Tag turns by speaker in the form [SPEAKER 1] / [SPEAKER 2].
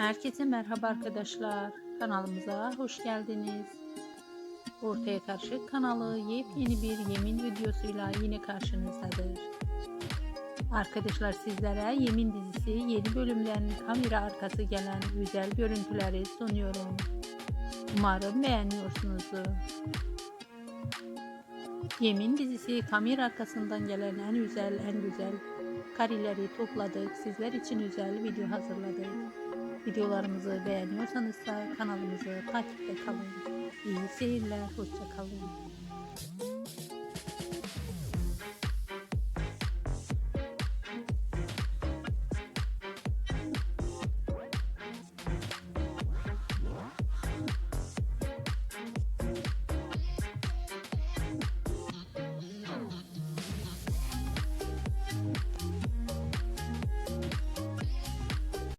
[SPEAKER 1] Herkese merhaba arkadaşlar. Kanalımıza hoş geldiniz. Ortaya Karışık kanalı yepyeni bir yemin videosuyla yine karşınızdadır. Arkadaşlar sizlere Yemin dizisi yeni bölümlerin kamera arkası gelen güzel görüntüleri sunuyorum. Umarım beğeniyorsunuzdur. Yemin dizisi kamera arkasından gelen en güzel en güzel kareleri topladık. Sizler için özel video hazırladık. Videolarımızı beğeniyorsanız da kanalımızı takipte kalın. İyi seyirler, hoşça kalın.